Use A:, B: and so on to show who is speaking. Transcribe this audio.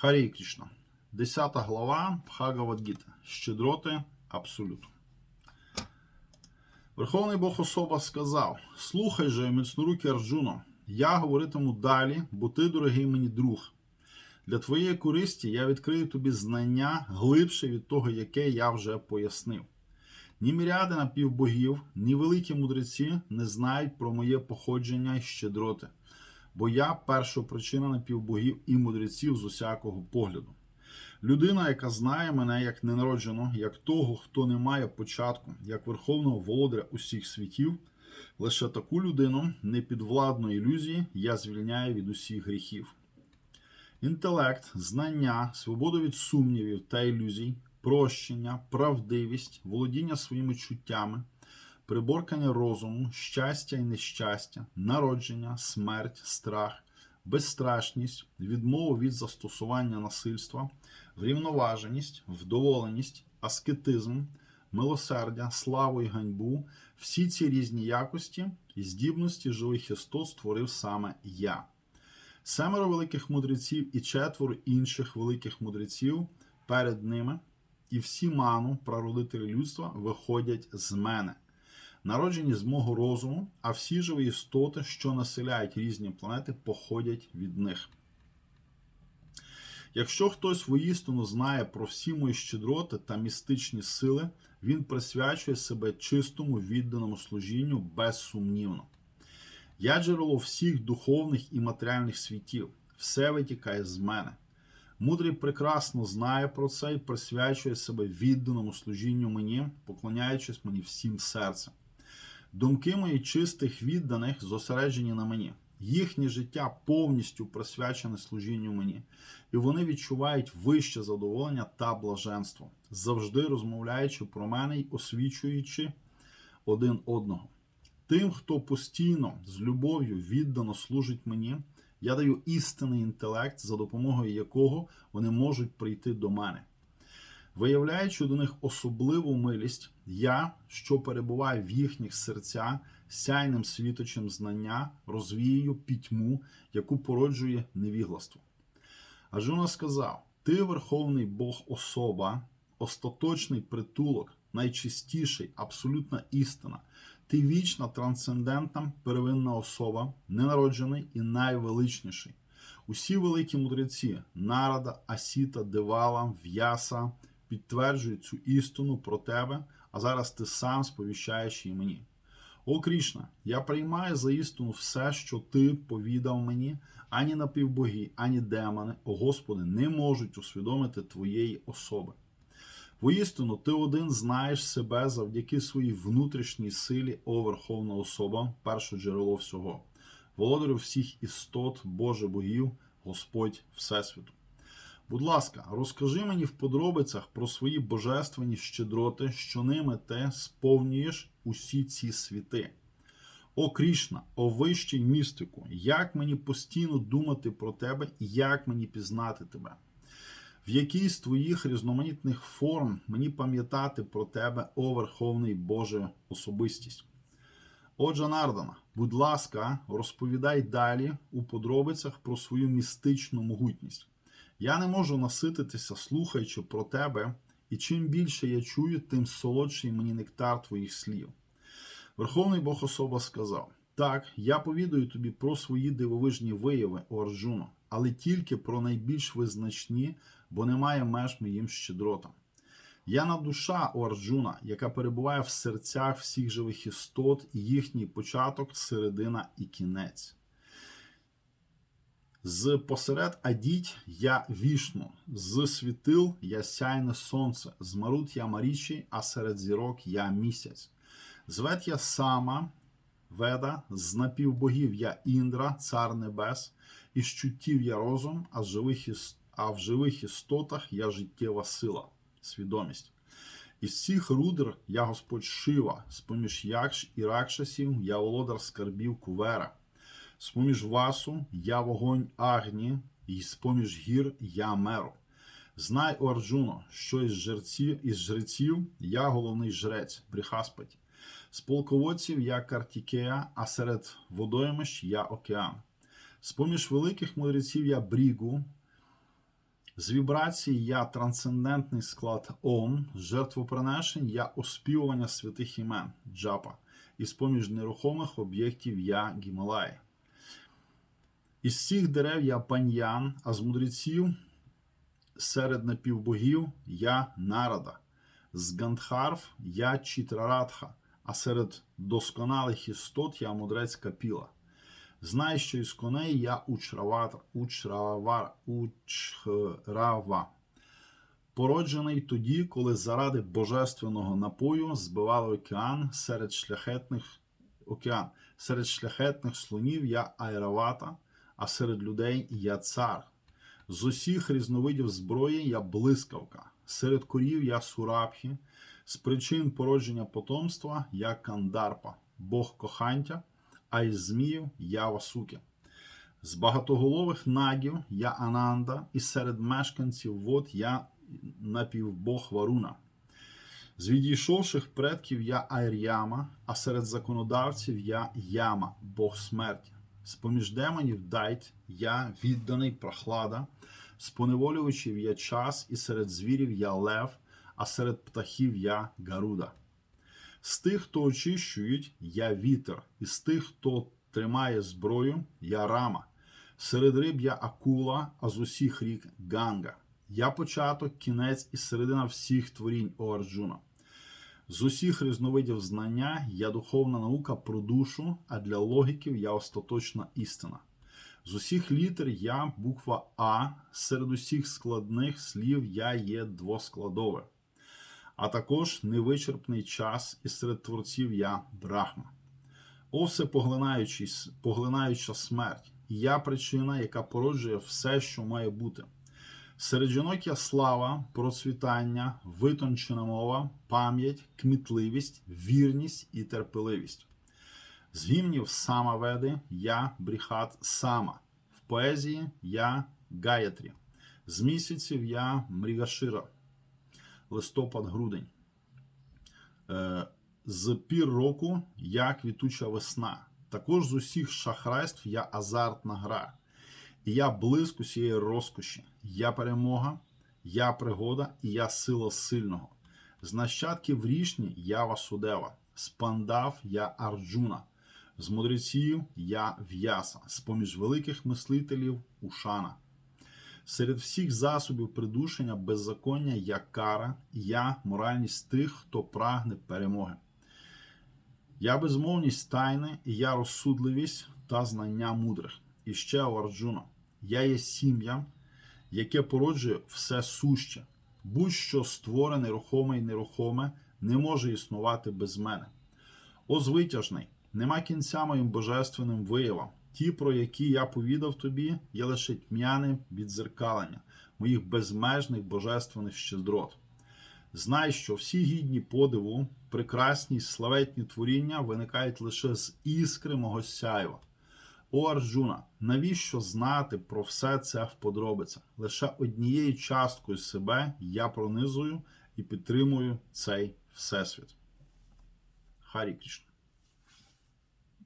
A: Харі Кришна. 10 глава Бхагавадгіта. Щедроти Абсолюту. Верховний Бог особа сказав: Слухай же, міцнорукий Арджуно, я говоритиму далі, бо ти, дорогий мені друг. Для твоєї користі я відкрию тобі знання глибше від того, яке я вже пояснив. Ні міряди напівбогів, ні великі мудреці не знають про моє походження і щедроти, бо я першопричина напівбогів і мудреців з усякого погляду. Людина, яка знає мене як ненародженого, як того, хто не має початку, як верховного володаря усіх світів, лише таку людину, непідвладну ілюзії, я звільняю від усіх гріхів. Інтелект, знання, свободу від сумнівів та ілюзій, прощення, правдивість, володіння своїми чуттями, приборкання розуму, щастя і нещастя, народження, смерть, страх, безстрашність, відмову від застосування насильства, врівноваженість, вдоволеність, аскетизм, милосердя, славу і ганьбу, всі ці різні якості і здібності живих істот створив саме я. Семеро великих мудреців і четверо інших великих мудреців перед ними, і всі ману, прародителі людства, виходять з мене, народжені з мого розуму, а всі живі істоти, що населяють різні планети, походять від них. Якщо хтось воістину знає про всі мої щедроти та містичні сили, він присвячує себе чистому відданому служінню безсумнівно. Я джерело всіх духовних і матеріальних світів, все витікає з мене. Мудрий прекрасно знає про це і присвячує себе відданому служінню мені, поклоняючись мені всім серцем. Думки мої чистих відданих зосереджені на мені. Їхнє життя повністю присвячене служінню мені, і вони відчувають вище задоволення та блаженство, завжди розмовляючи про мене й освічуючи один одного. Тим, хто постійно з любов'ю віддано служить мені, я даю істинний інтелект, за допомогою якого вони можуть прийти до мене. Виявляючи до них особливу милість, я, що перебуваю в їхніх серцях, сяйним світочем знання, розвіюю пітьму, яку породжує невігластво. Ажуна сказав: Ти, Верховний Бог особа, остаточний притулок, найчистіший, абсолютна істина. Ти вічна, трансцендентна, первинна особа, ненароджений і найвеличніший. Усі великі мудреці Нарада, Асіта, Девала, В'яса підтверджують цю істину про тебе, а зараз ти сам сповіщаєш її мені. О Крішна, я приймаю за істину все, що ти повідав мені, ані напівбоги, ані демони, о Господи, не можуть усвідомити твоєї особи. Воістину, ти один знаєш себе завдяки своїй внутрішній силі, о Верховна особа, перше джерело всього, володарю всіх істот, Боже богів, Господь Всесвіту. Будь ласка, розкажи мені в подробицях про свої божественні щедроти, що ними ти сповнюєш усі ці світи. О Крішна, о вищий містику, як мені постійно думати про тебе і як мені пізнати тебе в якій з твоїх різноманітних форм мені пам'ятати про тебе, о Верховний Боже особистість. Отже, Нардана, будь ласка, розповідай далі у подробицях про свою містичну могутність. Я не можу насититися, слухаючи про тебе, і чим більше я чую, тим солодший мені нектар твоїх слів. Верховний Бог особа сказав: Так, я повідаю тобі про свої дивовижні вияви, о Арджуно, але тільки про найбільш визначні, бо немає меж моїм щедротам. Яна душа у Арджуна, яка перебуває в серцях всіх живих істот, і їхній початок, середина і кінець. З посеред адіть я вішну, з світил я сяйне сонце, з марут я марічі, а серед зірок я місяць. Звет я сама, веда, з напівбогів я Індра, цар небес, із чуттів я розум, а, живих іс... а в живих істотах я життєва сила, свідомість. Із всіх рудр я Господь Шива, з-поміж якш і ракшасів я володар скарбів кувера. З-поміж васу я вогонь агні, і з-поміж гір я меру. Знай, о Арджуно, що із жерців, із жреців я головний жрець, Бріхаспаті. З полководців я Картікея, а серед водоймищ я океан. З поміж великих мудреців я Брігу, З вібрації я трансцендентний склад ОМ, з жертвоприношень я оспівування святих імен Джапа, і з-поміж нерухомих об'єктів я Гімалаї. Із всіх дерев я паньян, а з мудреців серед напівбогів я нарада, з Гандхарв я Чітрарадха, а серед досконалих істот я мудрець Капіла. Знай, що із коней я учравар, учравар, учрава, породжений тоді, коли заради божественного напою збивали океан серед шляхетних океан. Серед шляхетних слонів я айравата, а серед людей я цар. З усіх різновидів зброї я блискавка, серед корів я сурабхі, з причин породження потомства я кандарпа, бог кохантя, а із зміїв я васуки. З багатоголових нагів я Ананда, і серед мешканців вод я напівбог Варуна. З відійшовших предків я Айр'яма, а серед законодавців я Яма, Бог смерті. З поміж демонів дайт я відданий прохлада, з поневолювачів я час, і серед звірів я лев, а серед птахів я Гаруда. З тих, хто очищують, я вітер, і з тих, хто тримає зброю, я рама. Серед риб я акула, а з усіх рік ганга. Я початок, кінець і середина всіх творінь О Арджуна. З усіх різновидів знання я духовна наука про душу, а для логіків я остаточна істина. З усіх літер я буква А, серед усіх складних слів я є двоскладове, а також невичерпний час, і серед творців я брахма. О всепоглинаючий, поглинаюча смерть, я причина, яка породжує все, що має бути. Серед жінок я слава, процвітання, витончена мова, пам'ять, кмітливість, вірність і терпеливість. З гімнів самаведи я бріхат сама, в поезії я гаyaтрі, з місяців я мрігашира, листопад-грудень. Е, З пір року я квітуча весна. Також з усіх шахрайств я азартна гра. І я блиск усієї розкоші, я перемога, я пригода і я сила сильного. З нащадків рішні я Васудева, з пандав я Арджуна, з мудреців я В'яса, з поміж великих мислителів Ушана. Серед всіх засобів придушення беззаконня я кара, я моральність тих, хто прагне перемоги. Я безмовність тайни, я розсудливість та знання мудрих. І ще у Арджуна. Я є сім'я, яке породжує все суще. Будь-що створене, рухоме і нерухоме, не може існувати без мене. О звитяжний, нема кінця моїм божественним виявам. Ті, про які я повідав тобі, є лише тьмяне відзеркалення моїх безмежних божественних щедрот. Знай, що всі гідні подиву, прекрасні славетні творіння виникають лише з іскри мого сяйва. О Арджуна, навіщо знати про все це в подробицях? Лише однією часткою себе я пронизую і підтримую цей всесвіт. Харі Кришна.